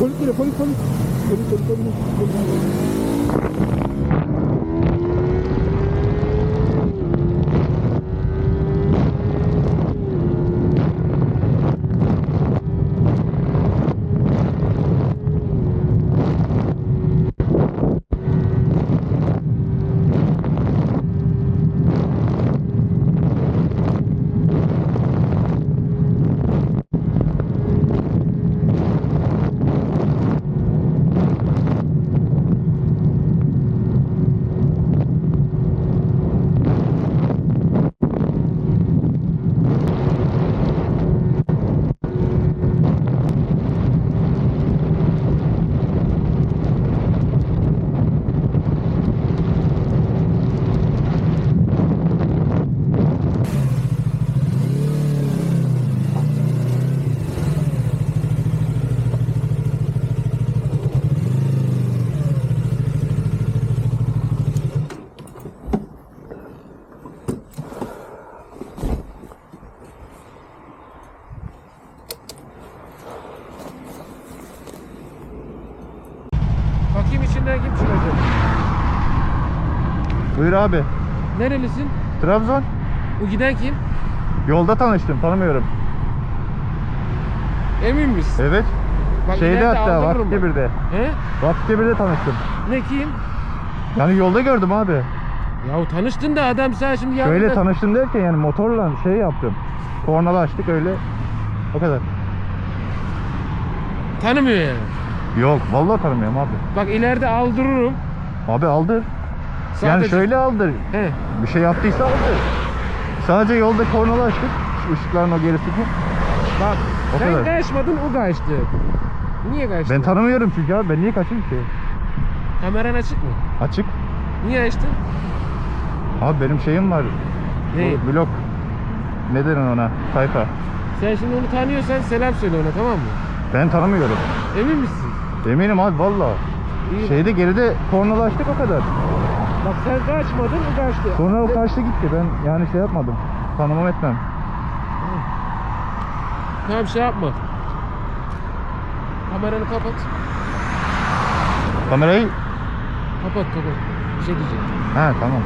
Ponle, ponle, ponle. Ponle, ponle, ponle. Bakayım içinden kim çıkacak. Buyur abi. Nerelisin? Trabzon. Bu giden kim? Yolda tanıştım. Tanımıyorum. Emin misin? Evet. Bak Şeyde ileride hatta aldırırım bak. birde. He? Vakti birde tanıştım. Ne kim? Yani yolda gördüm abi. Ya tanıştın da adam sana şimdi yanında... Şöyle tanıştım derken yani motorla şey yaptım. Kornalı açtık öyle. O kadar. Tanımıyor yani. Yok vallahi tanımıyorum abi. Bak ileride aldırırım. Abi aldır. Yani Sadece- şöyle aldır. He. Bir şey yaptıysa aldır. Sadece yolda kornalı açtık. Şu ışıkların o gerisi bu. Bak O sen kadar. kaçmadın o kaçtı. Niye kaçtı? Ben tanımıyorum çünkü abi. Ben niye kaçayım ki? Kameran açık mı? Açık. Niye açtın? Abi benim şeyim var. Ne? Bu blok. Ne denir ona? Sayfa. Sen şimdi onu tanıyorsan selam söyle ona tamam mı? Ben tanımıyorum. Emin misin? Eminim abi valla. İyi. Şeyde geride kornalı açtık o kadar. Bak sen kaçmadın o kaçtı. Sonra o kaçtı gitti. Ben yani şey yapmadım. Tanımam etmem. Tamam şey yapma. Kameranı kapat. Kamerayı... Kapat kapat. Bir şey diyeceğim. Ha tamam.